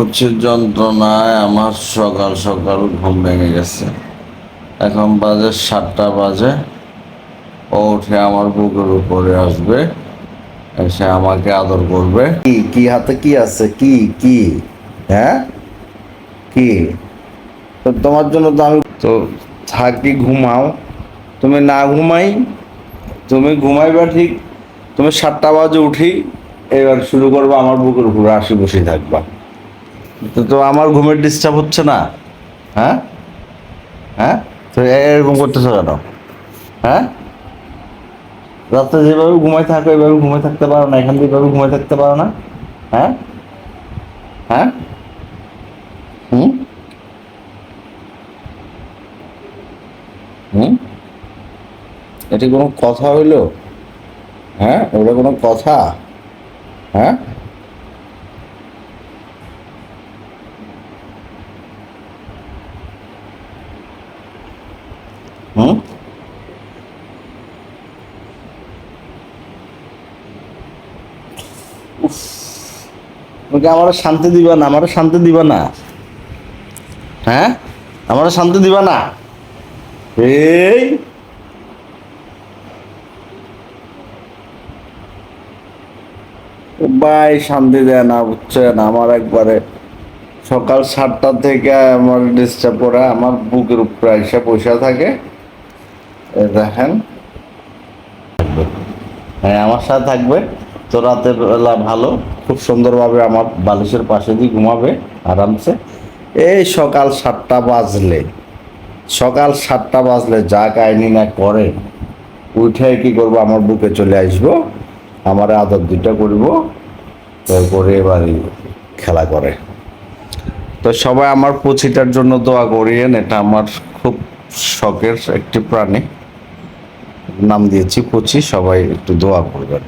উচ্ছের যন্ত্রণায় আমার সকাল সকাল ঘুম ভেঙে গেছে। এখন বাজে সাতটা বাজে। ও উঠে আমার বুকের উপরে আসবে। এসে আমাকে আদর করবে। কি কি হাতে কি আছে? কি কি? হ্যাঁ? কি? তো তোমার জন্য তো আমি তো থাকি ঘুমাও। তুমি না ঘুমাই, তুমি ঘুমাইবা ঠিক, তুমি সাতটা বাজে উঠি, এবার শুরু করব আমার বুকের উপরে আসি বসে থাকবা। তো আমার ঘুমের ডিস্টার্ব হচ্ছে না? হ্যাঁ? হ্যাঁ? তো এরকম করতেছো কেন? হ্যাঁ? রাত্রে যেভাবে ঘুমাই থাকো, এভাবে ঘুমাই থাকতে পারো না, এখান থেকে ঘুমাই থাকতে পারো না। হ্যাঁ? হ্যাঁ? হুম? এটি কোনো কথা হইল? হ্যাঁ ওটা কোনো কথা? হ্যাঁ? হুম? ওকে আমার শান্তি দিবা না আমার শান্তি দিবা না। হ্যাঁ? আমার শান্তি দিবা না। এই ভাই, শান্তি দেয় না বুঝছেন আমার একবারে সকাল সাতটা থেকে আমার ডিস্টার্ব করে আমার বুকের উপরে এসে বসে থাকে। দেখেন। হ্যাঁ আমার সাথে থাকবে। তো রাতের বেলা ভালো। খুব সুন্দরভাবে আমার বালিশের পাশে দিয়ে ঘুমাবে আরামসে। এই সকাল সাতটা বাজলে, সকাল সাতটা বাজলে যা কাহিনী না করে, উঠে কি করব? আমার বুকে চলে আসব। আমার আদর দুইটা করব, তারপরে এবার খেলা করে। তো সবাই আমার পুচিটার জন্য দোয়া করিয়েন, এটা আমার খুব শখের একটি প্রাণী। নাম দিয়েছি পুচি সবাই একটু দোয়া করবেন।